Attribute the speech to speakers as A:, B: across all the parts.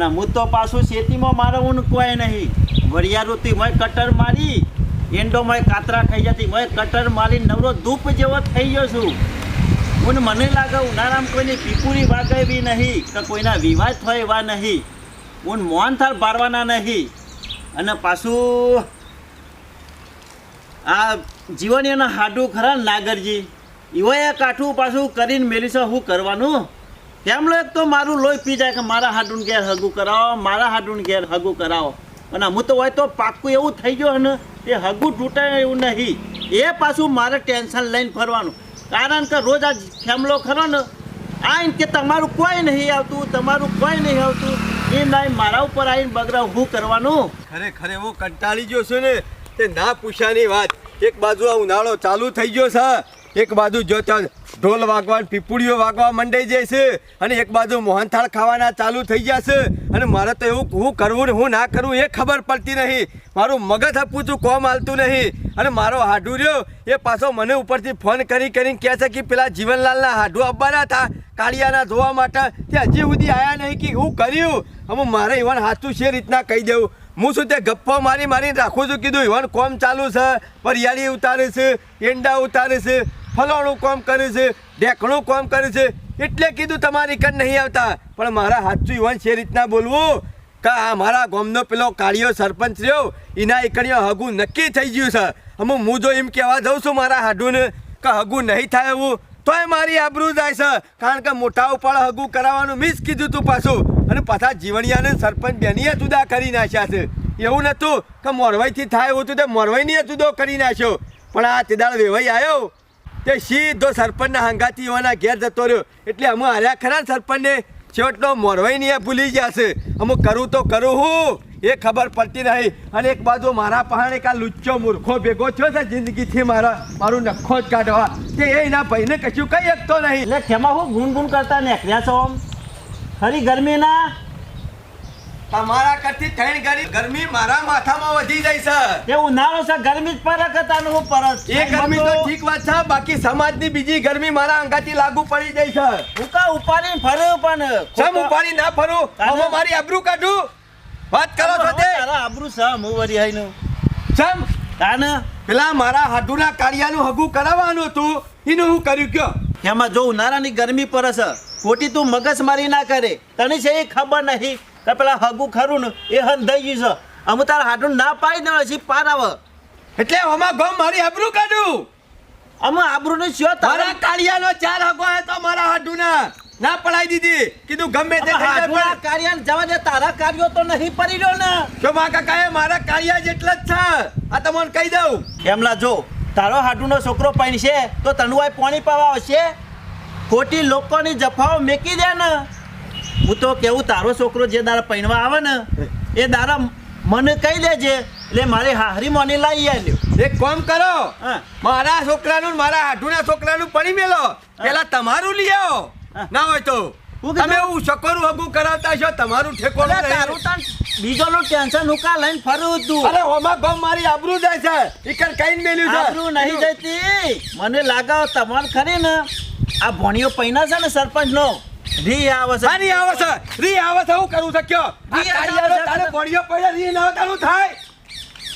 A: અને હું તો પાછું ખેતીમાં મારો ઊન કોઈ નહીં. વરિયાળુથી મેં કટર મારી એંડો મેં કાતરા ખાઈ જતી મેં કટર મારી, નવરો ધૂપ જેવો થઈ ગયો છું. ઊન મને લાગે ઉનાળામાં કોઈની પીપુરી વાગે એવી નહીં કે કોઈના વિવાદ થાય એવા નહીં. ઊન થાર બારવાના નહીં. અને પાછું આ જીવન એના હાડું ખરા નાગરજી નાગરજી. એવા કાઠું પાછું કરીને મેલી છે, શું કરવાનું? કેમ એક તો મારું લોહી પી જાય કે મારા હાડું ઘેર હગું કરાવો, મારા હાડું ઘેર હગું કરાવો. અને હું તો હોય તો પાક્કું એવું થઈ ગયું ને એ હગું તૂટે એવું નહીં. એ પાછું મારે ટેન્શન લઈને ફરવાનું. કારણ કે રોજ આ ખેમલો ખરો ને, આઈને કે તમારું કોઈ નહીં આવતું, તમારું કોઈ નહીં આવતું. એ નહીં મારા ઉપર આવીને બગડા, હું કરવાનું?
B: ખરેખર હું કંટાળી ગયો છું ને, તે ના પૂછાની વાત. એક બાજુ આ ઉનાળો ચાલુ થઈ ગયો છે. એક બાજુ જો ઢોલ વાગવા પીપુડીઓ વાગવા મંડાઈ જાય છે અને એક બાજુ મોહનથાળ ખાવાના ચાલુ થઈ ગયા છે. અને મારે તો એવું હું કરવું હું ના કરવું એ ખબર પડતી નહીં. મારું મગજ હપુચું કોમ હાલતું નહીં. અને મારો હાડુ રહ્યો, એ પાછો મને ઉપરથી ફોન કરી કરીને કહે છે કે પેલા જીવનલાલના હાડુ આપવાના હતા, કાળિયાના ધોવા માટે. તે હજી સુધી આવ્યા નહીં કે હું કર્યું. હવે મારે ઈવન હાથું છે રીતના કહી દેવું. હું શું તે ગપ્પો મારી મારીને રાખું છું કીધું, ઈવન કોમ ચાલુ છે, વરિયાળી ઉતારે છે, એંડા ઉતારે છે. ફલાણું કોમ કરે છે, ઢેકણું કોમ કરે છે, એટલે કીધું તમારી કન નહીં આવતા. પણ મારા હાથું ઈવન છે રીતના બોલવું કે આ મારા ગામનો પેલો કાળિયો સરપંચ રહ્યો, એના એકણીઓ હગું નક્કી થઈ ગયું છે. હમ હું જો એમ કહેવા જાઉં છું મારા હાડુને કે હગું નહીં થાય એવું, તોય મારી આબરૂ જાય છે. કારણ કે મોટા ઉપાડ હગું કરાવવાનું મિસ કીધું તું પાછું. અને પાછા જીવણિયાને સરપંચ બેનીએ જુદા કરી નાખ્યા છે. એવું નહોતું કે મોરવાઈથી થાય એવું હતું તે મોરવાઈની જુદો કરી નાખ્યો. પણ આ તેદાળ વેવાઈ આવ્યો તે સીધો સરપંચના હંગાથી હોવાના ઘેર જતો રહ્યો. એટલે અમે હાર્યા ખરા સરપંચને? છેવટનો મોરવાઈ નહીં ભૂલી ગયા છે. અમે કરું તો કરું હું. એ ખબર પડતી નહીં. અને એક બાજુ મારા પહાણે કા લુચ્ચો મૂર્ખો ભેગો થયો છે જિંદગીથી મારા, મારું નખો જ કાઢવા. કે એના ભાઈને કશું કઈ શકતો નહીં.
A: એટલે ખેમાં હું ગુણ ગુણ કરતા નીકળ્યા છો આમ? ખરી ગરમીના?
B: તમારા કરતી ત્રણ ગરી ગરમી મારા માથામાં વધી જાય છે
A: એ ઉનાળો છે ગરમી જ હતા હું પરસ
B: એ ગરમી તો ઠીક વાત છે બાકી સમાજની બીજી ગરમી મારા અંગાથી લાગુ પડી જાય છે
A: કા ઉપાડીને ફર્યું પણ?
B: સમ ઉપાડી ના ફરું? હવે મારી આબરૂ કાઢું? વાત કરો છો તે
A: તારા આબરૂ છે હું વરી આઈનું
B: સમ
A: તાને?
B: પેલા મારા હાડુના કાળિયાનું હગું કરાવવાનું હતું. એનું હું કર્યું કયો?
A: એમાં જો ઉનાળાની ગરમી પર છે ખોટી તું મગજ મારી ના કરે. તને છે એ ખબર નહીં. કે પેલા હગુ ખરું ને એ હન થઈ ગયું છે. અમુ તારા હાડું ના પાડી દેવા છીએ પાર આવે.
B: એટલે અમા ગમ મારી આબરૂ કાઢું.
A: અમે આબરૂ ને શો
B: તારા કાળિયાનો ચાર હગો હે તો મારા હાડુના ના પડાઈ દીધી. કીધું ગમે તે
A: કાળિયા જવા દે તારા કાર્યો તો નહીં પડી રહ્યો ને.
B: જો મા એ મારા કાળિયા જેટલા જ છે. આ તમને કહી દઉં.
A: એમલા જો તારો હાડુનો છોકરો પૈણ છે તો તનુઆઈ પાણી પાવા આવશે. ખોટી લોકોની જફાઓ મેકી દે ને. હું તો કેવું તારો છોકરો જે દાડા પૈણવા આવે ને એ દાડા મને કહી દેજે. એટલે મારે હાહરી મને લાવી આવ્યો
B: એક કામ કરો.
A: હા.
B: મારા છોકરાનું મારા હાઠુના છોકરાનું પડી મેલો. પેલા તમારું લઈ આવો.
A: હા.
B: ના હોય તો.
A: હું
B: તમે હું શકરું હગું કરાવતા છો તમારું
A: ઠેકો તારું તાન બીજોનું ટેન્શન ઉકા લઈને ફરું તું?
B: અરે ઓમાં ગમ મારી આબરૂ જાય છે. ઈકન કઈ મેલ્યું છે.
A: આબરૂ નહીં જતી. મને લાગે તમાર ખરી ને આ ભણિયો પૈના છે ને સરપંચ નો રી આવે છે
B: રી આવે છે? રી આવે છે હું કરું શક્યો
A: રી આવે.
B: તારે બોડીઓ પડ્યા રી ના તારું થાય.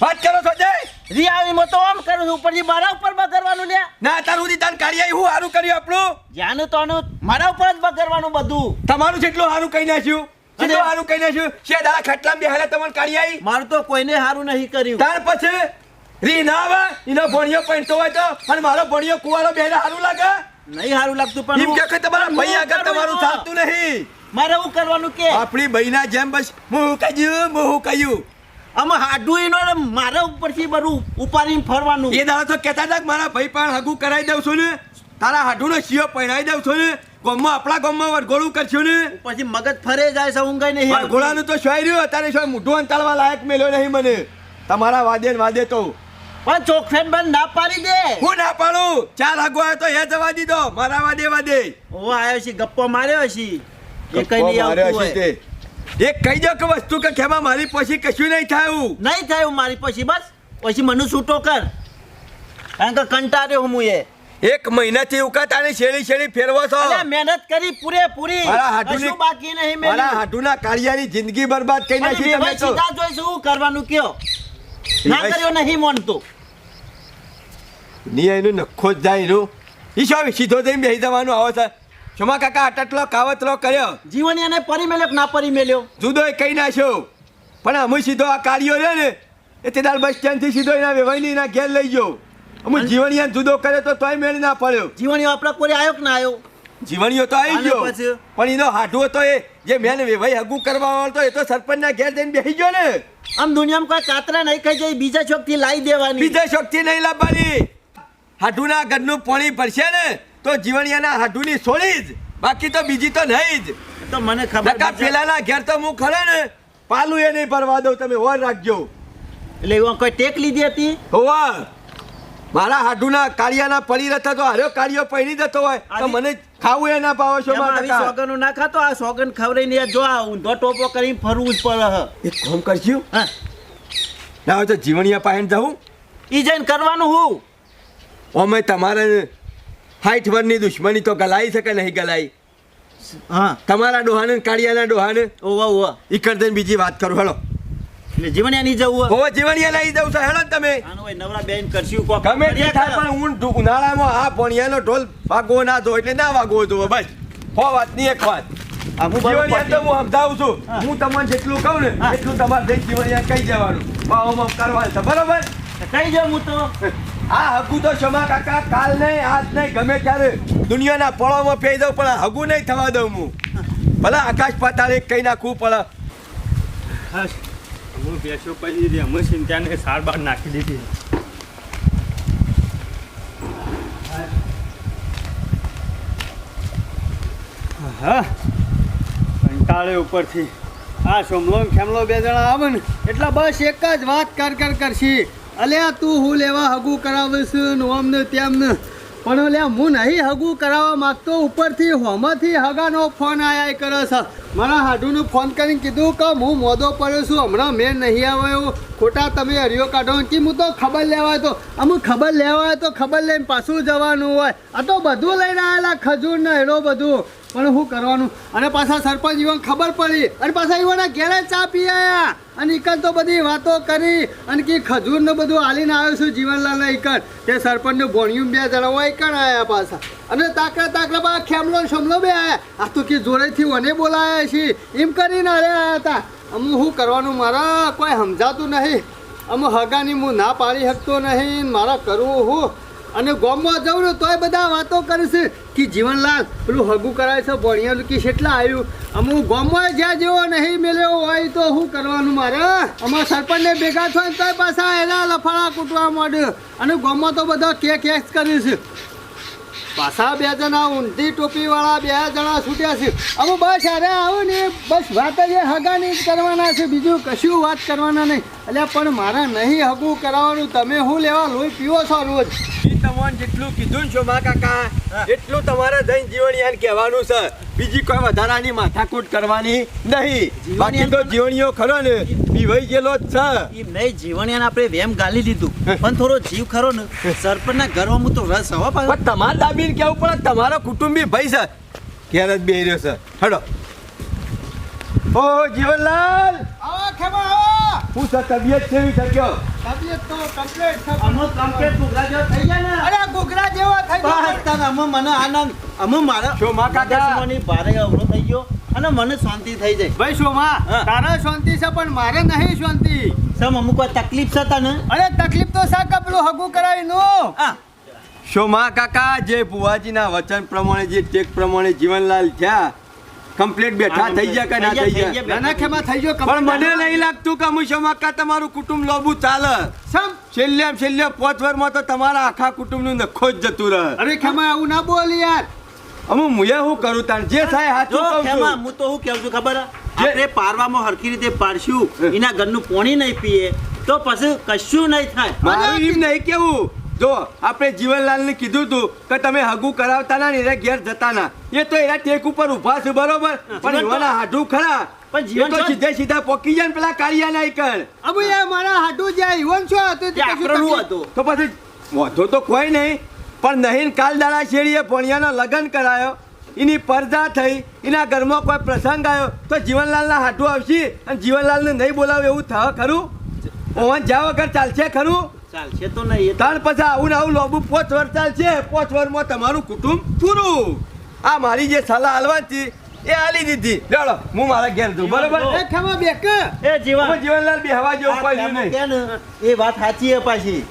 B: વાત કરો છો જય
A: રી આવી મો તો આમ કરું છું ઉપરથી મારા ઉપર બગરવાનું ને
B: ના તારું દી તાન કાળિયાએ હું સારું કર્યું આપણું?
A: જ્યાં તો આનું મારા ઉપર જ બગરવાનું બધું.
B: તમારું જેટલું સારું કહી નાખ્યું જેટલું સારું કહી નાખ્યું છે દાડા ખટલામાં બેહાડે તમને આવી
A: મારું તો કોઈને સારું નહીં કર્યું.
B: ત્યાર પછી રી ના આવે એનો ભણિયો પહેરતો હોય તો અને મારો ભણિયો કુવારો બેહાડે સારું લાગે?
A: નહીં સારું લાગતું પણ
B: એમ કે તમારા ભાઈ આગળ તમારું થાતું નહીં.
A: મારે હું કરવાનું કે?
B: આપણી બહેના જેમ બસ હું કહ્યું હું કહ્યું.
A: આમાં હાડું એનો મારે ઉપરથી બધું ઉપાડીને ફરવાનું.
B: એ દાદા તો કહેતા હતા કે મારા ભાઈ પણ હગું કરાવી દઉં છું ને. તારા હાડુનો શિયો પહેરાવી દઉં છું ને. ગોમમાં આપણા ગોમમાં વરઘોડું કરશું ને.
A: પછી મગજ ફરે જાય છે ઊંઘાઈ નહીં.
B: વરઘોડાનું તો શોય રહ્યું અત્યારે શોય મોઢું અંતાળવા લાયક મેલ્યો નહીં મને. તમારા વાદે વાદે તો
A: પણ ચોખફેટ બંધ ના પાડી દે.
B: હું ના પાડું. ચાર હગો આવ્યો તો એ જવા દીધો મારા દેવા દે.
A: ઓ આવ્યો છે ગપ્પો માર્યો છે. એ કઈ નહીં આવતું હોય.
B: એક કહી દો કે વસ્તુ કે ખેમા મારી પછી કશું નહીં થયું.
A: નહીં થયું મારી પછી બસ. પછી મને છૂટો કર? કારણ કે કંટાળ્યો હું એ.
B: એક મહિનાથી ઉકાતાની શેરી શેરી ફેરવો છો?
A: મહેનત કરી પૂરેપૂરી.
B: મારા હાડુની
A: બાકી નહીં
B: મારા. હાડુના કાળિયાની જિંદગી બરબાદ કરી નાખી તમે તો.
A: સીધા જોઈશું કરવાનું કયો? નહીં માનતો.
B: ની એનું નખો જ જાય એનું. ઈ શું સીધો જઈને બેસી જવાનું આવો છે. શોમા કાકા આટલો કાવતલો કર્યો.
A: જીવન એને પરી મેલ્યો ના પરી મેલ્યો
B: જુદો કઈ નાખ્યો. પણ અમે સીધો આ કાર્યો રહ્યો ને એ તે દાલ બસ સ્ટેન્ડથી સીધો એના વેવાઈની એના ઘેર લઈ ગયો. અમે જીવણિયા જુદો કર્યો તો તોય મેળ ના પડ્યો.
A: જીવણીઓ આપણા કોઈ આવ્યો કે ના આવ્યો
B: જીવણીઓ તો આવી ગયો. પણ એનો હાઢવો તો એ જે મેન વેવાઈ હગું કરવા વાળો તો એ તો સરપંચના ઘેર જઈને બેસી ગયો ને.
A: આમ દુનિયામાં કોઈ કાતરા નહીં ખાઈ જાય બીજા ચોકથી લાવી દેવાની.
B: બીજા શોખથી નહીં લાવવાની. હાડુના ઘરનું પાણી ભરશે ને તો જીવણિયાના હાડુની છોડી જ. બાકી તો બીજી તો નહીં જ.
A: તો મને ખબર.
B: પેલાના ઘેર તો હું ખરો ને પાલું એ નહીં ભરવા દઉં તમે ઓર રાખજો.
A: એટલે એવું કોઈ ટેક લીધી હતી?
B: હોવા. મારા હાડુના કાળિયાના પડી રહેતા તો હારો કાળિયો પડી જતો હોય. તો મને ખાવું એ ના પાવો છો મારા
A: આવી
B: કાકા.
A: ના ખાતો આ સોગન ખવડાવીને જો આ ઊંધો ટોપો કરીને ફરવું જ પડે હ.
B: એક કામ કરજો
A: હા.
B: ના હોય તો જીવણિયા પાસે જવું
A: ઈ જઈને કરવાનું હું.
B: અમે તમારે હાઈઠ વરની દુશ્મની તો ગલાઈ શકે નહીં ગલાઈ?
A: હા.
B: તમારા ડોહાને કાળિયાના ડોહાને?
A: ઓવા ઓવા.
B: ઈ કરતે બીજી વાત કરું. હેલો.
A: એટલે જવું હોય.
B: જીવણિયા લઈ દઉં છો. તમે.
A: નવરા બેન કરશું કોક.
B: ગમે તે થાય પણ હું ઉનાળામાં આ ભણિયાનો ઢોલ વાગવો ના દો એટલે ના વાગવો દો બસ. હો વાતની એક વાત.
A: હું
B: જીવણિયા તો હું સમજાવું છું.
A: હું.
B: તમને જેટલું કહું ને. એટલું તમારે જઈ જીવણિયા કહી જવાનું. ભાવમાં કરવાનું છે. બરોબર?
A: કઈ જાઉં હું તો.
B: આ હગુ તો ક્ષમા કાકા કાલ નહીં આજ નહીં ગમે ત્યારે દુનિયાના પળોમાં પેઈ દઉં પણ હગુ નહીં થવા દઉં હું. ભલે આકાશ પાતાળી કઈ નાખવું પડે
C: હું બેસો પછી દીધી. સોમલો ખેમલો બે જણા આવે ને, એટલે બસ એક જ વાત કર કર કરશી. અલ્યા તું હું લેવા હગું કરાવીશ ને ઓમ ને તેમ ને. પણ અલ્યા હું નહીં હગું કરાવવા માગતો, ઉપરથી હોમાંથી હગાનો ફોન આયા કરે છે. મારા હાડુનું ફોન કરીને કીધું કે હું મોદો પડ્યો છું, હમણાં મેં નહીં આવ્યો. ખોટા તમે હરિયો કાઢો. કે હું તો ખબર લેવાય તો અમુક ખબર લેવાય તો ખબર લઈને પાછું જવાનું હોય. આ તો બધું લઈને આવેલા ખજૂર ને એડો બધું. પણ શું કરવાનું? અને પાછા સરપંચ ઈવન ખબર પડી. અને પાછા ઈવોના ઘેરે ચા પી આવ્યા અને ઈકન તો બધી વાતો કરી. અને કે ખજૂરનું બધું હાલીને આવ્યો છું જીવનલાલ ને ઈકન. તે સરપંચનું ભોણિયું બે જણાવો હોય આવ્યા પાછા. અને તાકડા તાકડા બા ખેમલો શમલો બે આયા. આ તો કે જોડેથી મને બોલાયા છે. એમ કરીને આયા હતા. અમુક શું કરવાનું મારા કોઈ સમજાતું નહીં. અમુક હગાની હું ના પાડી શકતો નહીં. મારા કરવું હું. અને ગોમમાં જવું તોય બધા વાતો કરે છે. કે જીવનલાલ પેલું હગું કરાય છે, ભણિયા કે કેટલા આવ્યું અમુક ગામમાં જ્યાં જેવો નહીં મેલ્યો હોય તો શું કરવાનું મારે અમારા સરપંચને ભેગા થાય તો પાછા એના લફાળા કૂટવા માંડ્યો અને ગામમાં તો બધા કે કેસ કરી છે. પાછા બે જણા ઊંધી ટોપીવાળા બે જણા છૂટ્યા છે. અમુક બસ અરે આવો ને, બસ વાત જ હગાની કરવાના છે. બીજું કશું વાત કરવાના નહીં. એટલે પણ મારે નહીં હગું કરાવવાનું. તમે શું લેવા લોહી પીવો છો રોજ?
B: તમને જેટલું કીધું છો મા કાકા એટલું તમારે જઈને જીવણિયાને કહેવાનું છે. બીજી કોઈ વધારાની માથાકૂટ કરવાની નહીં. બાકી તો જીવણીઓ ખરો ને પીવાઈ ગયેલો જ છે.
A: ઈ નહીં જીવણિયાને આપણે વેમ ગાલી દીધું. પણ થોડો જીવ ખરો ને સરપંચના ઘરમાં હું તો રસ હવા
B: પણ તમારે દાબીને કેવું પડે? તમારો કુટુંબી ભાઈ છે. ક્યારે જ બે રહ્યો છે. હડો. ઓ જીવનલાલ!
C: આવો ખેમા આવો!
B: હું છે તબિયત કેવી છે કયો
C: તબિયત તો કમ્પ્લીટ છે
A: અમો કમ્પ્લીટ ગુગરા જેવો થઈ ગયા ને?
C: અરે ઘૂઘરા જેવા થઈ
A: બસ તાન અમો મને આનંદ અમો મારા
B: શો મા કાકા?
A: મને ભારે અવરો થઈ ગયો અને મને શાંતિ થઈ જાય
C: ભાઈ શોમા
A: હા.
C: તારે શાંતિ છે પણ મારે નહીં શાંતિ.
A: સમ અમુક વાર તકલીફ છે તને?
C: અરે તકલીફ તો સા કપલું પેલું હગું કરાવી નું
B: શોમા કાકા જે ભુવાજીના વચન પ્રમાણે જે ટેક પ્રમાણે જીવનલાલ થયા કમ્પ્લીટ બેઠા થઈ ગયા કે ના થઈ ગયા
C: નાના ખેમા થઈ ગયો
B: પણ મને નહીં લાગતું કે હું શોમા કાકા તમારું કુટુંબ લોબુ ચાલે.
C: સમ?
B: છેલ્લે છેલ્લે પાંચ વર્ષમાં તો તમારા આખા કુટુંબનું નખો જ જતું રહે.
C: અરે ખેમા આવું ના બોલ યાર.
B: અમુ મુએ હું કરું તાણ? જે થાય
A: જો
B: કહું
A: ખેમા
B: છું
A: હું તો હું કહું છું ખબર? આપણે પારવામાં હરખી રીતે પાડશું એના ઘરનું પોણી નહીં પીએ તો પછી કશું નહીં થાય.
B: મારું એમ નહીં કેવું. જો આપણે જીવનલાલને કીધું હતું કે તમે હગુ કરાવતા ના એના ઘેર જતા ના. એ તો એના ટેક ઉપર ઊભા છે બરોબર? પણ
A: તો-
B: એવાના હાડું ખરા.
A: પણ
B: એ
A: જીવન
B: તો
A: તો-
B: સીધે સીધા પોકી જાય ને પેલા કાળિયા ના કર
C: અબુ યાર મારા હાડું જ્યાં ઈવન છો હતું તે
A: તે
C: કશું
A: આપણું
C: તકલીફ-
A: હતું.
B: તો પછી વાંધો તો કોઈ નહીં પણ નહીં કાલ દાડા શેરીએ ભણિયાનો લગ્ન કરાયો. એની પરદા થઈ એના ઘરમાં કોઈ પ્રસંગ આવ્યો તો જીવનલાલના હાથું આવશે અને જીવનલાલને નહીં બોલાવે એવું થવા ખરું? ઓવન જ્યાં વગર ચાલશે ખરું?
A: ચાલશે તો નહીં
B: ત્રણ પછી આવું ને આવું લોબુ પોચ વર ચાલશે પોચ વરમાં તમારું કુટુંબ પૂરું. આ મારી જે સલાહ હાલવાની એ હાલી દીધી. ચાલો હું મારા ઘેર જઉં બરોબર?
C: એ બે બેક.
A: એ જીવન.
B: હું જીવનલાલ બે હવા જેવું
A: પાછું
B: નહીં.
A: કે એ વાત સાચી છે પાછી.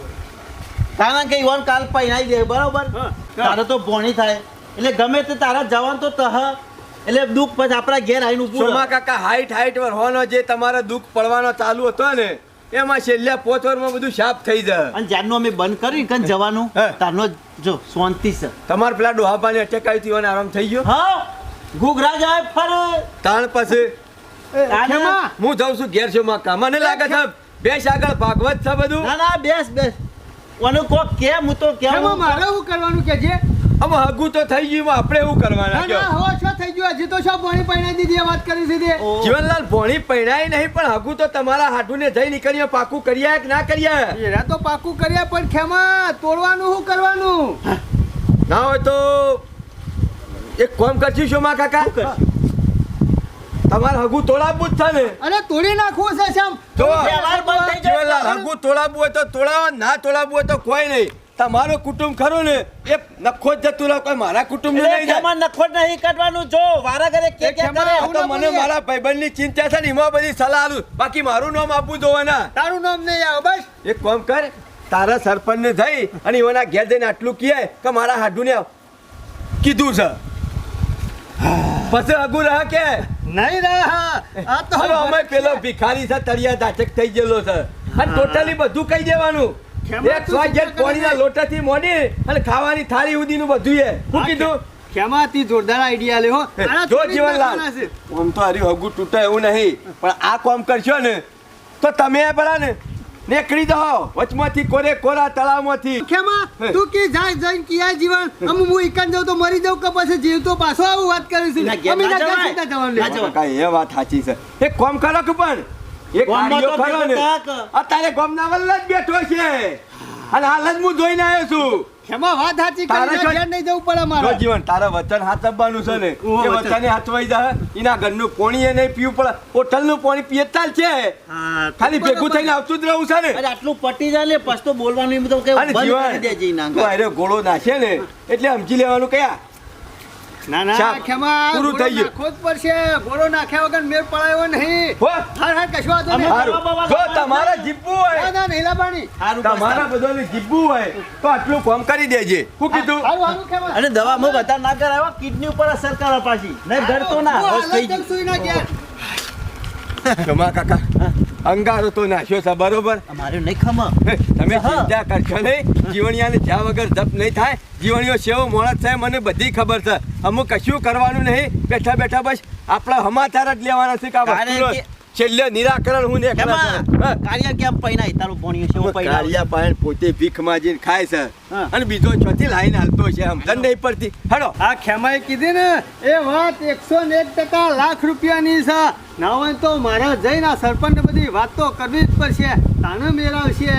A: કારણ કે ઈવન કાલ પહેરાઈ દે બરોબર?
C: હા,
A: તારે તો ભોણી થાય. એટલે ગમે તે તારા જવાન તો તહ. એટલે દુઃખ પછી આપણા ઘેર આવીને ઉભું
B: કાકા હાઈટ હાઈટ પર હોનો જે તમારા દુઃખ પડવાનો ચાલુ હતો ને એમાં છેલ્લા પોચમાં બધું સાફ થઈ જાય.
A: અને જ્યારનું અમે બંધ કર્યું ને જવાનું
B: હા.
A: તારનો જો શાંતિ છે.
B: તમારે પેલા ડોહાપાને અટેક થયો હતી આરામ થઈ ગયો?
A: હા ઘૂઘરા જાય ફરે.
B: તાણ પછી?
C: ખેમા
B: હું જાઉં છું ઘેર છું કાકા મને લાગે છે? બેસ આગળ ભાગવત છે બધું?
A: ના ના બેસ બેસ. ઓનું કોક કે હું તો
C: કે મારે શું કરવાનું કે છે
B: આમ હગું તો થઈ ગયું આપણે એવું કરવાના
C: ના હો શું થઈ ગયું? હજી તો શું ભોણી પાણી દીધી એ વાત કરી દીધી
A: ઓ,
B: જીવનલાલ ભોણી પૈણાય નહીં પણ હગું તો તમારા હાથુને જઈ નીકળીએ પાકું કર્યા કે ના કર્યા?
C: એરા તો પાકું કર્યા પણ ખેમા તોડવાનું શું કરવાનું?
B: ના હોય તો એક કોમ કરશું શું માં કાકા? તમારે હગું તોડાવવું જ છે ને.
C: અરે તોડી નાખવું છે શ્યામ.
B: જો હગું તોડાવવું હોય તો તોડાવો ના તોડાવવું હોય તો કોઈ નહીં. તમારું કુટુંબ ખરું ને એ નખો જ જતું રહો કોઈ મારા કુટુંબ
A: ને
B: નહીં જાય
A: નખો નહીં કાઢવાનું. જો વારા ઘરે કે કે કરે
B: તો મને. મારા ભાઈબંધની ચિંતા છે ને એમાં બધી સલાહ આલું. બાકી મારું નામ આપવું જોવાના
C: તારું નામ નહીં આવે બસ.
B: એક કામ કર તારા સરપંચ ને જઈ અને એના ઘેર જઈને આટલું કહે કે મારા હાડુને કીધું છે. પછી અગુ રહે કે?
C: નહીં રહે. હા આ તો
B: અમે પેલો ભિખારી છે તળિયા દાચક થઈ ગયેલો છે. અને ટોટલી બધું કહી દેવાનું. એક સ્વાગત
C: ચિંતા કરે
B: પોણીના
C: નહીં.
B: લોટાથી મોડી અને ખાવાની થાળી સુધીનું બધું એ. શું કીધું?
C: ખેમા જોરદાર આઈડિયા લે હો.
B: જો જીવનલાલ. આમ તો હારી હગું તૂટે એવું નહીં પણ આ કામ કરશો ને તો તમે બરા ને નીકળી જાઓ વચમાંથી કોરે કોરા તળાવમાંથી.
C: ખેમા. તું કે જાય જઈને કિયા જીવન? અમ હું ઈકન જાઉં તો મરી જાઉં કે પછી જીવતો પાછો આવું વાત કરીશ? અમે
A: ના
C: જવાનું.
B: કાંઈ એ વાત સાચી છે. એક કામ કરો કે પણ એક
A: ગામમાં
B: ખરો ને. અત્યારે ગામના જ બેઠો છે. અને હાલ જ હું જોઈને આવ્યો છું.
C: ખેમા વાત સાચી
B: તારે
C: ઘેર નહીં જવું પડે
B: જો જીવન તારા વચન હાથવવાનું છે ને એ
C: વચન.
B: હાથવાઈ જાય એના ઘરનું પાણી નહીં પીવું પડે. હોટલનું પાણી પીએ ચાલ છે. ખાલી ભેગું થઈને આવતું જ રહું છે ને.
A: આટલું પટી જાય ને પછી તો બોલવાનું એમ તો કે બંધ કરી દેજે
B: ગોળો નાખે ને એટલે સમજી લેવાનું કયા?
C: ના ના ખેમા
B: પૂરું થઈ ગયું.
C: ખોદ પર છે બોરો નાખ્યા વગર મેર પડાયો નહીં.
B: હો. હારું.
A: બાબા,
B: જો
A: બાબા,
B: તમારે
C: ના
B: હોય.
C: ના નીલા પાણી
A: હારું
B: તમારા
A: બધા
B: બધાને જીવવું હોય. તો આટલું કામ કરી દેજે. હું કીધું?
C: હારું હારું ખેમા.
A: અને દવા મો બતા ના કરાવો કિડની ઉપર અસર કરે પાછી. નહીં ઘર તો ના
C: હું
A: થઈ ગયું.
C: સુઈ ના ગયા.
B: જમા કાકા. અંગારો તો નાખ્યો છે બરોબર?
A: અમારે નહીં ખમા.
B: તમે
A: હા.
B: ચિંતા કરશો નહીં. જીવણિયાને જ્યાં વગર જપ નહીં થાય. જીવણીઓ સેવો મોણસ થાય મને બધી ખબર છે. અમુક કશું કરવાનું નહીં. બેઠા બેઠા બસ આપણા હમાચાર જ લેવાના છે કે છેલ્લે નિરાકરણ હું ને.
A: કાર્ય કેમ પૈના તારું ભણ્યું છે હું પૈના
B: કાળિયા પાયણ પોતે ભીખ માજીને ખાય છે.
A: હા.
B: અને બીજો ચોથી લાઈન હાલતો છે આમ. ધન નહીં પડતી હેડો.
C: આ ખેમાએ કીધી ને એ વાત એકસો ને એક ટકા લાખ રૂપિયાની છે. ના હોય તો મારા જઈને આ સરપંચ બધી વાત તો કરવી જ પડશે. તાને મેળવશે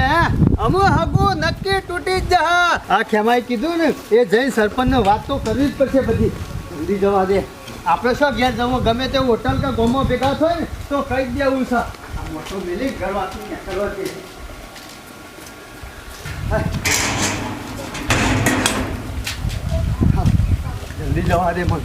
C: અમુ હગુ નક્કી તૂટી જ આ ખેમાએ કીધું ને એ જઈને સરપંચને વાત તો કરવી જ પડશે બધી. જલ્દી જવા દે. આપણે શું, ઘેર જવું, ગમે તે હોટલ કે ગોમો ભેગા થાય ને, તો કહી દેવું છે. આ મોટો મિલી ઘર જલ્દી જવા દે મને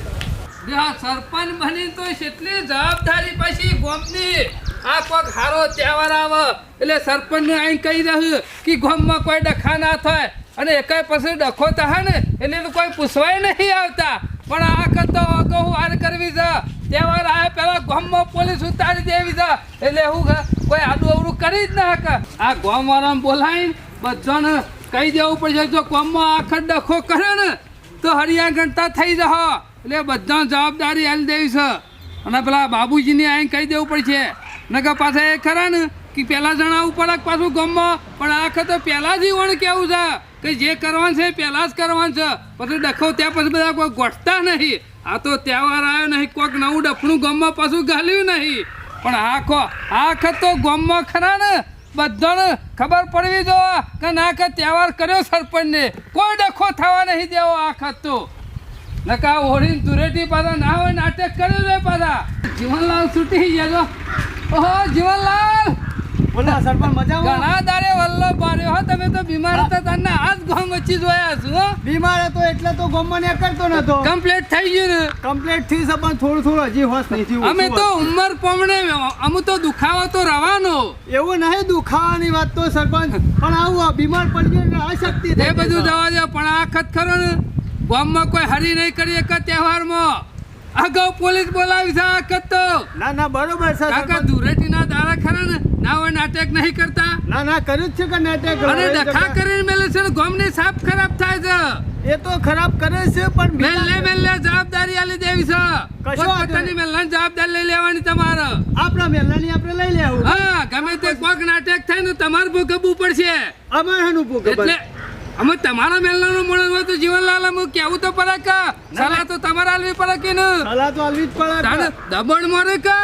D: સરપંચ બની તો કેટલી જવાબદારી પછી ગોમની. આ કોક હારો તહેવાર આવે. એટલે સરપંચને અહીં કહી રહ્યું કે ગોમમાં કોઈ ડખા ના થાય. અને એકાય પછી ડખો થાય ને, એટલે કોઈ પૂછવાય નહીં આવતા. પણ આ કરતો હું વાર કરવી છે? તહેવાર આવ્યા પેલા ગામમાં પોલીસ ઉતારી દેવી છે. એટલે હું કોઈ આડું અવડું કરી જ ના હકે આ ગામવાળાને બોલાવીને બધાને કહી દેવું પડશે, જો ગામમાં આખર ડખો કરે ને, તો હરિયા ગણતા થઈ જહો એટલે બધા જવાબદારી હાલ દેવી છે. અને પેલા બાબુજીને અહીં કહી દેવું પડશે. નકર પાછા એ ખરા ને, કે પહેલાં જણાવવું પડે પાછું ગામમાં, પણ આ તો પહેલાં જ વણ કેવું છે? કે જે કરવાનું છે પહેલાં જ કરવાનું છે. પછી ડખો ત્યાં પછી બધા કોઈ ગોઠતા નહીં. આ તો તહેવાર આવ્યો નહીં. કોઈક નવું ડફણું ગામમાં પાછું ગાલ્યું નહીં. પણ આખો આખ તો ગામમાં ખરા ને. બધાને ખબર પડવી જો કે ના કે તહેવાર કર્યો સરપંચને. કોઈ ડખો થવા નહીં દેવો આ તો. નકા ઓળીને તુરેટી પાછા ના હોય, નાટક કર્યું રે પાછા. જીવનલાલ છૂટી ગયા ઓહો, જીવનલાલ!
C: બોલો સરપંચ મજામાં?
D: ઘણા બાર્યો હો તમે તો બીમાર હતા તને આજ ગોમ વચ્ચે જોયા છું
C: બીમાર હતો એટલે તો ગમમાં ને કરતો નતો.
D: કમ્પ્લીટ થઈ ગયું ને?
C: કમ્પ્લીટથી છે પણ થોડું થોડું હજી હોશ નહીં થયું
D: અમે તો ઉંમર પ્રમાણે અમુ તો દુખાવો તો રવાનો.
C: એવું નહીં દુખાવાની વાત તો સરપંચ પણ આવું બીમાર પડી ગયો એટલે અશક્તિ
D: એ બધું જવા દે પણ આ ખરો ને ગામમાં કોઈ હરી નહીં કરી એક તહેવારમાં. અગાઉ પોલીસ બોલાવી છે આ કત્તો
C: ના ના બરોબર છે
D: કાકા. ધૂળેટીના દાડા ખરા ને ના હોય નાટક નહીં કરતા?
C: ના ના કર્યું છે કે નાટક?
D: અને
C: હવે
D: ડખા કરીને મેલે છે ને ગોમને સાફ ખરાબ થાય છે.
C: એ તો ખરાબ કરે છે પણ મેલે
D: મેલ્લે જવાબદારી આલી દેવી છે.
C: કશો
D: પોતાની મેલન જવાબદારી લઈ લેવાની તમારે.
C: આપણા મેલાની આપણે લઈ લેવું.
D: હા ગમે તે કોક નાટક થાય ને તમારે ભોગવવું પડશે.
C: અમારે ભોગવવું?
D: એટલે અમે તમારા મેલનાનો મોણસ હોય તો જીવનલાલ અમે કેવું તો પડે કે? સલાહ તો તમારે આલવી પડે કે ન?
C: સલાહ તો આલવી જ પડે
D: દબણ મરે કે?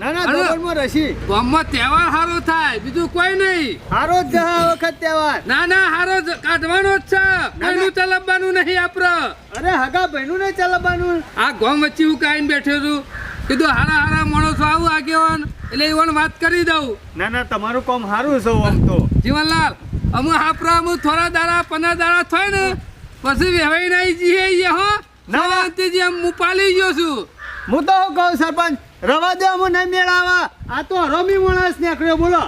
C: ના ના
D: દબણ
C: દોડમાં રસી
D: ગામમાં તહેવાર સારો થાય બીજું કોઈ નહીં.
C: હારો જ આ વખત તહેવાર.
D: ના ના હારો કાઢવાનો જ છે. કોઈનું ચલાવવાનું નહીં આપડે.
C: અરે હગા બહેનું ને ચલાવવાનું
D: આ ગામ વચ્ચે હું કાઈને બેઠો છું. કીધું હારા હારા માણસો આવું આગેવાન. એટલે એવાને વાત કરી દઉં.
C: ના ના તમારું કામ સારું છે આમ તો.
D: જીવનલાલ અમુ હાપરા અમુ થોડા દાડા પંદર દાડા થાય ને પછી વેવાઈ નહીં જીએ હો.
C: ના.
D: શાંતિથી આમ હું પાલી ગયો છું.
C: હું તો હું કહું સરપંચ? રવા દે અમુ નહીં મેળાવા. આ તો રોમી માણસ નીકળ્યો બોલો.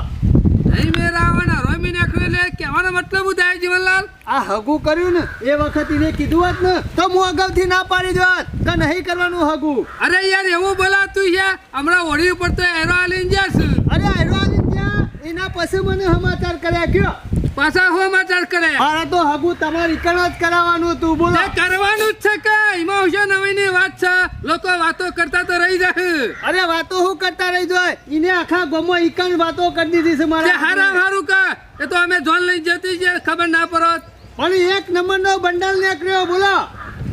D: નહીં મેળાવા ને રોમી નીકળ્યો એટલે કહેવાનો મતલબ હું થાય જીવનલાલ?
C: આ હગું કર્યું ને એ વખત એને કીધું હોત ને તો હું અગાઉથી ના પાડી દોત કે નહીં કરવાનું હગું.
D: અરે યાર એવું બોલાતું છે. હમણાં હોળી ઉપર તો એરો આલીને જશે.
C: અરે આયરો ત્યાં એના પછી મને સમાચાર કર્યા કયો?
D: પાછા હું સમાચાર કરે.
C: અરે તો હગુ તમારી કણ જ કરાવવાનું હતું બોલો.
D: કરવાનું જ છે કે એમાં નવીની વાત છે? લોકો વાતો કરતા તો રહી જાય
C: અરે વાતો હું કરતા રહી જાય? એને આખા ગામમાં ઇકણ વાતો કરી દીધી છે મારા
D: હારા હારું કે એ તો અમે જોન લઈ જતી છે ખબર ના પડત.
C: પણ એક નંબરનો બંડલ નીકળ્યો બોલો.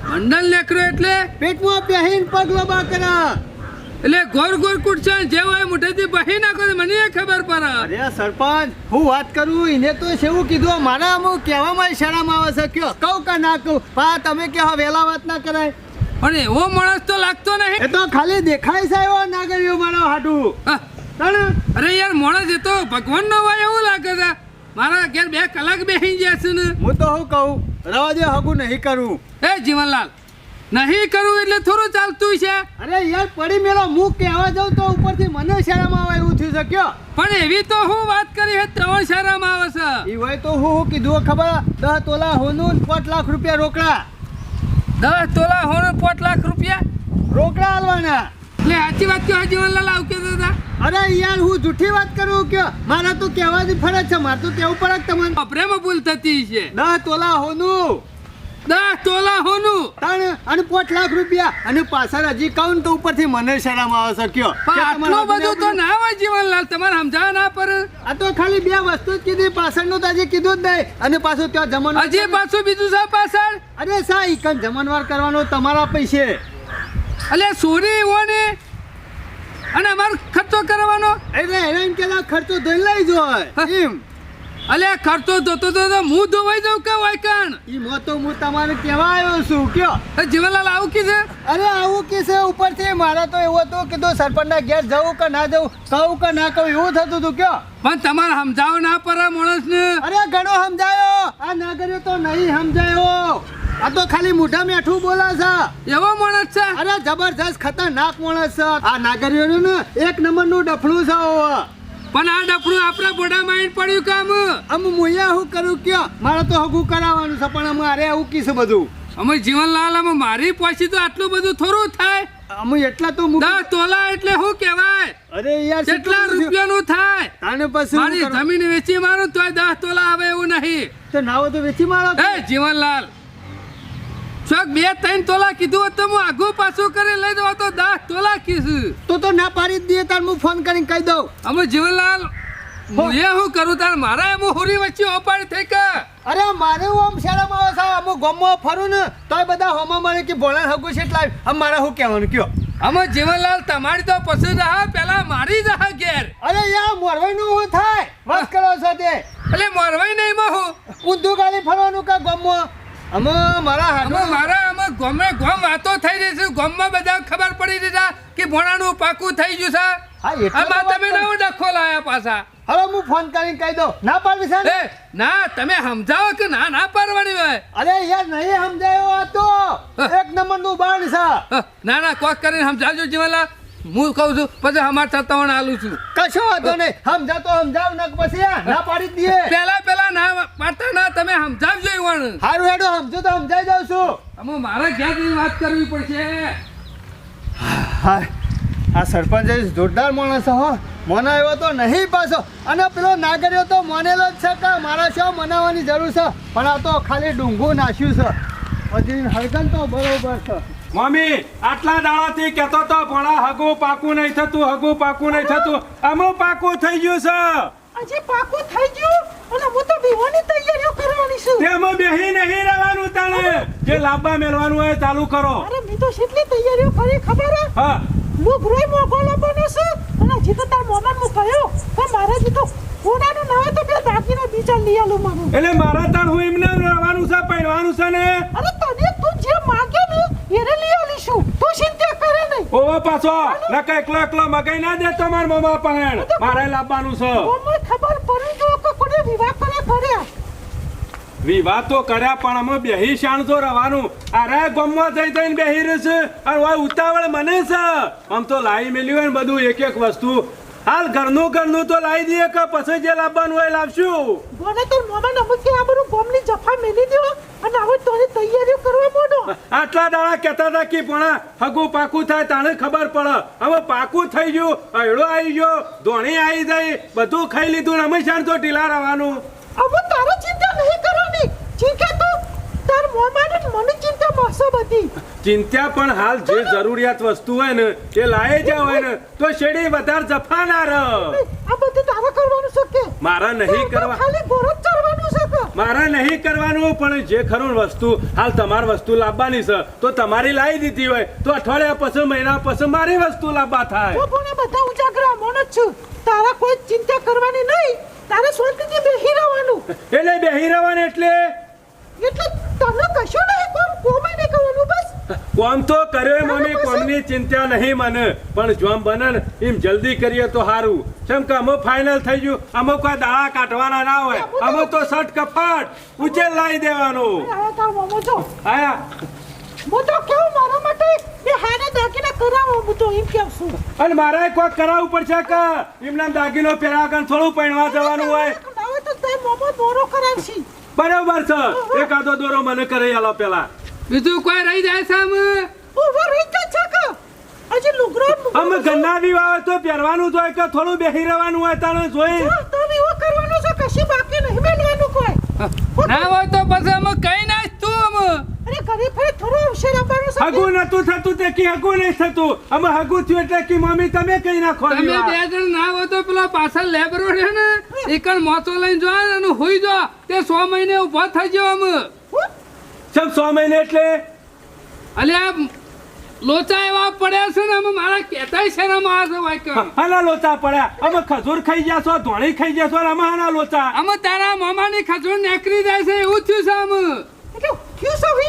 D: બંડલ લેકરો એટલે?
C: પેટમાં પહેરીને પગલો બા કરા.
D: એટલે ગોર ગોર કુટશે જે હોય મુઠેથી બહી નાખો તો મને એ ખબર પડે.
C: અરે સરપંચ હું વાત કરું એને તો શેવું કીધું મારા અમુક કહેવામાં શરમ આવે છે. કયો કહું કે ના કહું પા તમે કહો વેલા વાત ના કરાય.
D: પણ એવો માણસ તો લાગતો નહીં.
C: એ તો ખાલી દેખાય છે એવો ના કર્યો મારો હાટું.
D: અરે યાર માણસ એ તો ભગવાન નો હોય એવું લાગે છે. મારા ઘેર બે કલાક બેસી ગયા છે ને.
C: હું તો હું કહું રવા દે હગું નહીં કરું.
D: એ જીવનલાલ. નહીં કરવું એટલે થોડું ચાલતું છે.
C: અરે યાર પડી મેલો મુખ કહેવા જાઉં તો ઉપરથી મને શરમ આવે એવું થયું શક્યો
D: પણ એવી તો હું વાત કરી હે ત્રણ શરમ આવે છે.
C: ઈ હોય તો હું હું કીધું ખબર? દસ તોલા હોનું પાંચ લાખ રૂપિયા રોકડા.
D: દસ તોલા હોનું પાંચ લાખ રૂપિયા?
C: રોકડા આલવાના.
D: એટલે સાચી વાત કહો જીવનલાલ આવું કહેતા હતા
C: અરે યાર હું જૂઠી વાત કરું કે મારા તો કહેવાની ફરજ છે મારે તો કેવું પડે કે તમને.
D: પ્રેમ ભૂલ થતી છે.
C: દસ તોલા હોનું.
D: દસ તોલા હોનું.
C: ત્રણ અને પાંચ લાખ રૂપિયા. અને પાછળ હજી કહું તો ઉપરથી મને શરમ આવે છે કયો.
D: આટલું બધું તો ના હોય જીવનલાલ તમારે સમજાવવા ના પડે.
C: આ તો ખાલી બે વસ્તુ જ કીધી પાછળનું તો હજી કીધું જ નહીં. અને પાછું ત્યાં જમણ
D: હજી પાછું બીજું છે પાછળ?
C: અરે સા ઈકન જમણવાર કરવાનો તમારા પૈસે.
D: એટલે સોરી ઓને. અને અમારે ખર્ચો કરવાનો.
C: એટલે એને એમ કે ખર્ચો ધોઈ લઈ જો એમ.
D: અલે ખર્ચો ધોતો તો તો હું ધોવાઈ જાઉં કે હોય કણ
C: ઈ મો તો હું તમારે કેવા આવ્યો છું કયો?
D: એ જીવનલાલ આવું કીધે
C: અરે આવું કે છે ઉપરથી મારે તો એવું કે કીધું સરપંચના ઘેર જવું કે ના જવું કહું કે ના કહું એવું થતું હતું કયો?
D: પણ તમારે સમજાવો ના પડે માણસને.
C: અરે ઘણો સમજાયો. આ નાગરિયો તો નહીં સમજાયો. આ તો ખાલી મોઢા મેઠું બોલે છે.
D: એવો માણસ છે?
C: અરે જબરજસ્ત ખતરનાક માણસ છે. આ નાગરિયો ને એક નંબરનું ડફણું છે.
D: પણ આ ડફડું આપણા બોડામાં આવીને પડ્યું કામ.
C: આમ મોયા હું કરું? કયો? મારે તો હગું કરાવવાનું છે પણ અમારે આવું કીશું બધું?
D: અમે જીવનલાલ અમે મારી પછી તો આટલું બધું થોડું થાય.
C: અમે એટલા તો
D: દસ તોલા એટલે શું કહેવાય?
C: અરે યાર
D: કેટલા રૂપિયાનું થાય.
C: તાને પછી
D: મારી જમીન વેચી મારું તોય દસ તોલા આવે એવું નહીં.
C: તો નાવો તો વેચી મારો
D: એ જીવનલાલ ચોક બે ત્રણ તોલા કીધું હોત તો હું આગું પાછું કરી લઈ દઉં તો દસ તોલા કીધું.
C: તો તો ના પાડી દઈએ તાર હું ફોન કરીને કહી દઉં.
D: અમે જીવનલાલ હું એ શું કરું તાર? મારા એમ હોરી વચ્ચે ઓપાડી થઈ કે?
C: અરે મારે હું આમ શરમ આવે છે? અમુક ગમો ફરું ને તોય બધા હોમાં મળે કે ભોળા હગું છે એટલે આમ મારે શું કહેવાનું કયો?
D: અમે જીવનલાલ તમારી તો પસંદ રહા પેલા મારી જ હા ઘેર.
C: અરે યાર મોરવાઈનું શું થાય? વાત કરો છો તે.
D: એટલે મોરવાઈ નહીં માં હું
C: ઊંધું ગાડી ફરવાનું કે ગમો અમે મારા
D: અમે મારા અમે ગમે ગમ વાતો થઈ રહી છે. ગમમાં બધા ખબર પડી રહી છે કે ભોણાનું પાકું થઈ ગયું છે.
C: હા એટલે
D: તમે નવો ડખો લાયા પાછા.
C: હવે હું ફોન કરીને કહી દઉં. ના પાડવી છે ને?
D: ના તમે સમજાવો કે ના ના પાડવાની હોય?
C: અરે યાર નહીં સમજાયો આ તો. એક નંબરનું બાણ છે.
D: ના ના કોક કરીને સમજાવજો જીવનલા હું કહું છું પછી અમાર સત્તાવન આલું છું.
C: કશો વાંધો નહીં. સમજાતો સમજાવ ને પછી ના પાડી દઈએ.
D: પેલા પેલા ના પાડતા ના તમે સમજાવજો ઈવણ
C: હારું હેડો સમજો તો સમજાઈ જાઉં છું.
D: અમે મારા ઘેર વાત કરવી પડશે?
C: હા આ સરપંચ જોરદાર માણસ હો. મને આવ્યો તો નહીં પાછો. અને પેલો નાગરિયો તો મનેલો જ છે કે મારા શું મનાવવાની જરૂર છે. પણ આ તો ખાલી ડુંગું નાખ્યું છે. પછી હળગન તો બરોબર છે.
E: મમ્મી આટલા દાડાથી કહેતો તો ભણા હગું પાકું નહીં થતું હગું પાકું નહીં થતું. અમુક પાકું થઈ ગયું છે.
F: હજી પાકું થઈ ગયું? અને હું તો વિવાહની તૈયારીઓ કરવાની છું.
E: તેમાં બેહી નહીં રહેવાનું તને જે લાંબા મેળવાનું હોય ચાલુ કરો.
F: અરે મી તો કેટલી તૈયારીઓ કરી ખબર હે?
E: હા.
F: હું ભરોય મોગોલો બન્યો છું. અને હજી તો તાર મોમન હું કયો તો મારે જીતો કોડાનું ના હોય તો બે દાગીના બીજા લઈ આલું મને
E: એટલે મારા તાણ હું એમને રહેવાનું છે પહેરવાનું છે ને?
F: અરે તું એને લઈ આલીશું તું ચિંતા કરે નહીં.
E: ઓવો પાછો. નકા એકલો એકલો મગાઈ ના દે માર મમ્મા પહેણ મારે લાવવાનું છે.
F: મને ખબર પડી જો કે કોને વિવાહ કરે કર્યા.
E: વિવાહ તો કર્યા પણ અમે બેહી શાણ તો રહેવાનું અરે ગમવા જઈ જઈને બેહી રહેશે અને ઓય ઉતાવળ મને છે. આમ તો લાવી મેલ્યું હોય ને બધું એક એક વસ્તુ. હાલ ઘરનું ઘરનું તો લાવી દઈએ કે પછી જે લાવવાનું હોય લાવશું.
F: મને તો મોમાં નમક આ બધું ગોમની જફા મેલી દો અને હવે તોની તૈયારીઓ કરવા મોડો.
E: આટલા દાડા કહેતા હતા કે પણ હગું પાકું થાય તાણે ખબર પડે. હવે પાકું થઈ ગયું અયડો આવી ગયો ધોણી આવી ગઈ બધું ખાઈ લીધું ને અમે શાણ તો ઢીલા રહેવાનું.
F: હવે તારો ચિંતા નહીં કરવાની. ચિંતા તો તાર મોમાં મને ચિંતા બસો બધી.
E: ચિંતા પણ હાલ જે જરૂરિયાત વસ્તુ હોય ને એ લાવી જ હોય ને તો શેડી વધારે જફા ના રહ.
F: આ બધું તારે કરવાનું છે કે?
E: મારા નહીં કરવા.
F: ખાલી ગોરજ
E: મારે નહીં કરવાનું પણ જે ખરું વસ્તુ હાલ તમારી વસ્તુ લાવવાની છે. તો તમારી લાવી દીધી હોય તો અઠવાડિયા પછી મહિના પછી મારી વસ્તુ લાવવા થાય.
F: પણ બધા ઉજાગરા મોન જ છું. તારા કોઈ ચિંતા કરવાની નહીં. તારે શાંતિથી બેહી રહેવાનું.
E: એટલે બેહી રહેવાનું એટલે?
F: એટલે તને કશું નહીં કોમ કોમે નહીં કરવાનું બસ
E: કોમ તો કર્યો મને કોમની ચિંતા નહીં મને પણ જોમ બને એમ જલ્દી કરીએ તો સારું કેમ કે અમે ફાઇનલ થઈ ગયું અમે કોઈ દાળા કાઢવાના ના હોય અમે તો શર્ટ કપાટ ઉચેલ લાવી દેવાનો આયા
F: હું તો કેવું મારા માટે બે હારા દાગીના કરાવો હું તો એમ કેમ છું
E: અને મારે કોઈ કરાવવું પડશે કે એમના દાગીનો પહેરા વગર થોડું પહેરવા જવાનું હોય
F: તો તે મોમો દોરો કરાવશી
E: બરાબર છે. એકાદો દોરો મને કરી આલો પેલા.
D: બીજું કોઈ રહી જાય છે આમ?
F: ઊભો રહી જ છે કે. હજી લુગરો
E: અમે ગન્ના વિવાહ હોય તો પહેરવાનું જ કે થોડું બેહી રહેવાનું હોય તાણે જોઈ.
F: તો વિવો કરવાનો છે કશી બાકી નહીં મેળવાનું કોઈ.
D: ના હોય તો પછી અમે કઈ નાખ તું અમે
F: અરે ઘરે ફરે થોડો અવસર આપવાનો છે
E: હગું નતું થતું તે કી હગું નહીં થતું. અમે હગું થયું એટલે કી મમ્મી તમે કઈ નાખો
D: તમે બે જણ ના હોય તો પેલો પાછળ લેબરો છે ને. એકણ મોચો લઈને જો અને હુઈ જો. તે સો મહિને ઊભો થઈ ગયો અમે
E: સબ સો મહિને એટલે?
D: અલે લોચા એવા પડ્યા છે ને અમે મારા કેતાય છે ને મારા છે.
E: હાના લોચા પડ્યા. અમે ખજૂર ખાઈ ગયા છો ધોણી ખાઈ ગયા છો અને અમે લોચા?
D: અમે તારા મામાની ખજૂર નેકરી જાય છે એવું થયું છે અમે
F: ક્યાં
D: અ,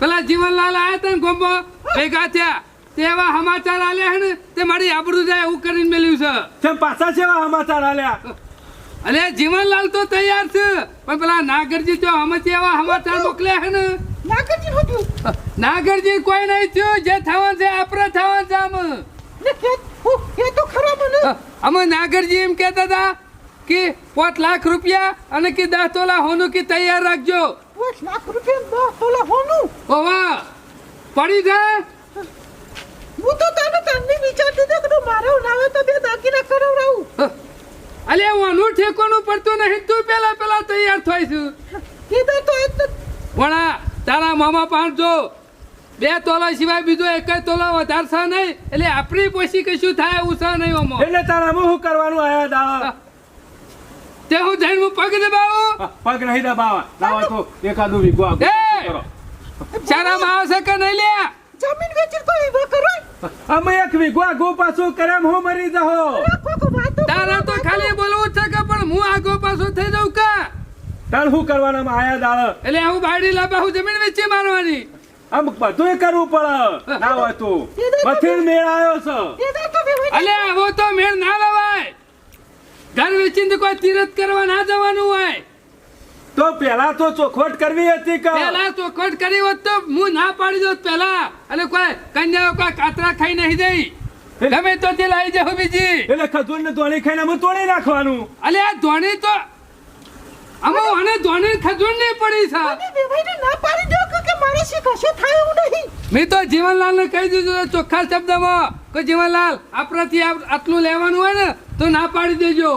D: પેલા જીવનલાલ આયા હતા ને ગોમ્બો ભેગા થયા. તેવા સમાચાર આલ્યા હે ને તે મારી આબરૂ જાય એવું કરીને મેલ્યું છે.
E: તેમ પાછા સેવા સમાચાર આલ્યા?
D: અલે જીવનલાલ તો તૈયાર છે પણ પેલા નાગરજી તો અમે એવા સમાચાર મોકલ્યા હે ને.
F: નાગરજી હોટ્યું
D: નાગરજી કોઈ નહીં થયું જે થવાનું છે આપણે થવાનું છે આમ.
F: ને કે હું કે તો ખરાબ મને.
D: અમે નાગરજી એમ કહેતા હતા કે પાંચ લાખ રૂપિયા અને કે દસ તોલા હોનું કે તૈયાર રાખજો.
F: પાંચ લાખ રૂપિયા દસ તોલા હોનું
D: ઓવા પડી જાય
F: હું તો તને તને વિચારતી હતી કે તું મારે ના આવે તો બે દાગીના કરાવડાવું
D: અલે ઓનું ઠેકોનું પડતું નહીં તું પેલા પેલા તૈયાર છું
F: કીધું તો
D: વણા તારા મામા પાંચસો બે તોલા સિવાય બીજો એક જ તોલા વધારશે નહીં એટલે આપણી પછી કશું થાય એવું છે નહીં ઓમો
E: એટલે તારા અમે શું કરવાનું આયા દાડા
D: તે હું જઈને હું પગ દબાવું.
E: પગ નહીં દબાવા લાવો તો એકાદું વીઘો
D: આપો
E: કરો.
D: શરમ આવશે કે નહીં લે?
F: જમીન વેચી તો એવા કરો?
E: અમે એક વીઘો આગો પાછું કરેમ હું મરી જાહો
D: તારા તો ખાલી બોલવું છે કે પણ હું આગો પાછો
E: તાણ શું કરવાના આમાં આયા દાળ?
D: એટલે હું ભાડી લાવવા હું જમીન વેચી મારવાની.
E: આમ બધું કરવું પડે. ના હોય તો. મથીન મેળ આવ્યો છે.
D: અલે આવો તો મેળ ના લવાય. ઘર વેચીને તો કોઈ તીરથ કરવા ના જવાનું હોય.
E: તો પેલા તો ચોખવટ કરવી હતી કે
D: પેલા ચોખવટ કરી હોત તો હું ના પાડી દોત પેલા અને કોઈ કન્યાઓ કોઈ કાતરા ખાઈ નહીં દઈ. ગમે તો તે લાવી જાવ બીજી.
E: એટલે ખજૂર ને ધોણી ખાઈને અમે તોડી નાખવાનું.
D: અલે આ ધોણી તો અમે અને ધોણી ખજૂર નહીં પડી છે.
F: ના પાડી દો કે- મારે શી કશું થાય એવું નહીં.
D: મેં તો જીવનલાલ ને કહી દીધું ચોખ્ખા શબ્દમાં કે જીવનલાલ આપણાથી આ- આટલું લેવાનું હોય ને તો ના પાડી દેજો.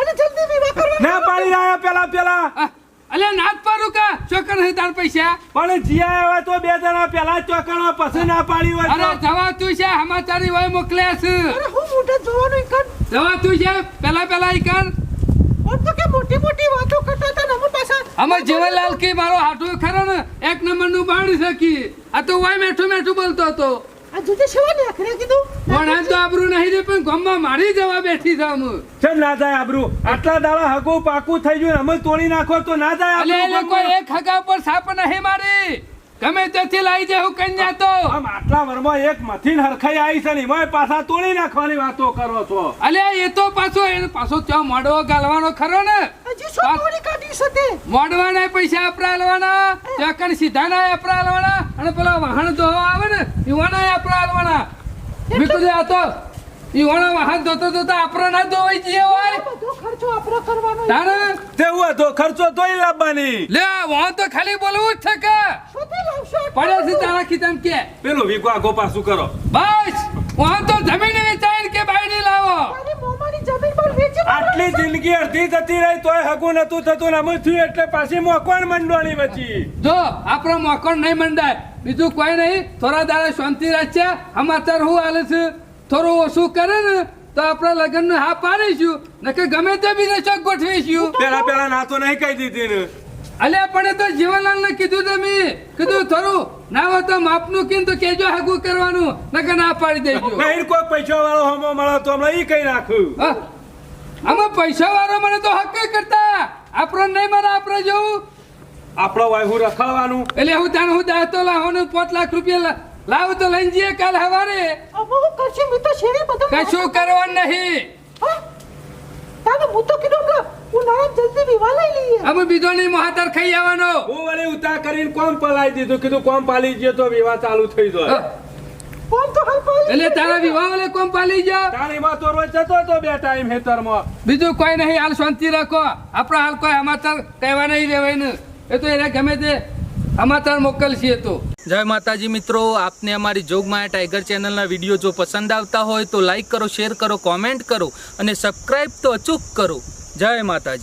F: અરે જલ્દી વિવાહ કરવા
E: ના પાડી રહ્યા પેલા પેલા.
D: અલે નાત પાડું કા? ચોકન હે તાર પૈસા?
E: પણ જીયા આવ્યા તો બે જણા પેલા ચોકણો પછી ના પાડી હોય
D: અરે. જવા તું છે હમાચારી હોય મોકલ્યા છે.
F: અરે હું મોટા જોવાનું ઈ કર
D: જવા તું છે પેલા પેલા ઈ કર
F: તો કે મોટી મોટી વાતો કરતા હતા ને પાછા
D: અમે જીવનલાલ કે મારો હાથું ખરો ને એક નંબરનું બાળી શકી આ તો વાય મેઠું મેઠું બોલતો હતો.
F: આ જુદી સેવા ને આખરે કીધું?
D: પણ આ તો આબરું નહીં દે પણ ગામમાં મારી જવા બેઠી છે અમે
E: કેમ ના જાય આબરૂ? આટલા દાડા હગું પાકું થઈ ગયું અમે તોડી નાખો તો ના જાય
D: અલે એ એક હગા ઉપર સાપ નહીં મારી. ગમે તેથી લાવી દે હું કન્યા તો.
E: આમ આટલા વરમાં એક મથીન હરખાઈ આવી છે ને એમાંય પાછા તોડી નાખવાની વાતો કરો છો.
D: અલે એ તો પાછો એને પાછો ત્યાં મોડવો ગાલવાનો ખરો ને?
F: હજી શું મોડી કાઢી શકે?
D: મોડવાના પૈસા અપરાલવાના ત્યાં કણ સીધાના અપરાલવાના અને પેલા વાહન ધોવા આવે ને યુવાના આપણા મેં કીધું આ તો યુવાના વાહન ધોતો ધોતા આપણા ના ધોવાઈ જઈએ હોય.
F: બધો ખર્ચો આપણો કરવાનો
E: તેવું હતો ખર્ચો તોય લાવવાની.
D: લે વાહન તો ખાલી બોલવું જ છે કે.
F: શું તે લાવશો?
D: પડે છે તારા ખીતામ કે.
E: પેલું વીકો આગો પાછું કરો?
D: બસ. વાહન તો જમીન વેચાઈને કે બાયડી લાવો
F: મારી મોમાની જમીન પર વેચી
E: આટલી જિંદગી અડધી જતી રહી તોય હગું નતું થતું ને અમે થયું એટલે પાછી મોકવાણ મંડવાની વચ્ચી
D: જો આપણો મોકોણ નહીં મંડાય બીજું કોઈ નહીં થોડા દાડે શાંતિ રાખશે સમાચાર હું હાલે છે થોડું ઓછું કરે ને તો આપણે લગ્નનું હા પાડીશું નકે ગમે તે બીજે ચોક ગોઠવીશું
E: પેલા પેલા ના તો નહીં કહી દીધી ને.
D: અલ્યા પણ તો જીવનલાલ ને કીધું તમે કીધું થોડું ના હોય તો માપનું કીધું તો કેજો હાગું કરવાનું નકર ના પાડી દેજો.
E: નહીં કોઈ પૈસા વાળો હમો મળે તો હમણાં ઈ કઈ નાખું?
D: હા. આમાં પૈસા વાળો મને તો હક કરતા? આપણો નહીં મને આપણે જવું
E: આપણો વાયુ રખાવાનું
D: એટલે હું ત્યાં હું દાતો લાવવાનું પાંચ લાખ રૂપિયા લાવ તો લઈ જઈએ કાલ હવારે
F: અમે હું કરશું? મેં તો
D: કશું કરવાનું નહીં.
F: હા? તાને હું તો કીધું ઉનાળા જલ્દી વિવાહ લઈ લઈએ.
D: અમે બીજો નહીં મહાતાર ખાઈ આવવાનો.
E: હું વળી ઉતાર કરીને કોમ પલાઈ દીધું? કીધું કોમ પાલી ગયો તો વિવાહ ચાલુ થઈ જાય.
F: કોમ તો હાલ પાડી
D: એટલે તારા વિવાહ વાલે કોમ પાલી જાઓ
E: તાણીમાં તો રોજ જતો હતો બે ટાઈમ હેતરમાં.
D: બીજું કોઈ નહીં હાલ શાંતિ રાખો. આપણે હાલ કોઈ અમાતર કહેવા નહીં રહેવાય ને. એ તો એને ગમે તે અમાતર મોકલશે તો.
G: જય માતાજી મિત્રો આપને અમારી જોગમાયા ટાઈગર ચેનલના વીડિયો જો પસંદ આવતા હોય તો લાઈક કરો શેર કરો કોમેન્ટ કરો અને સબસ્ક્રાઈબ તો અચૂક કરો. જય માતાજી.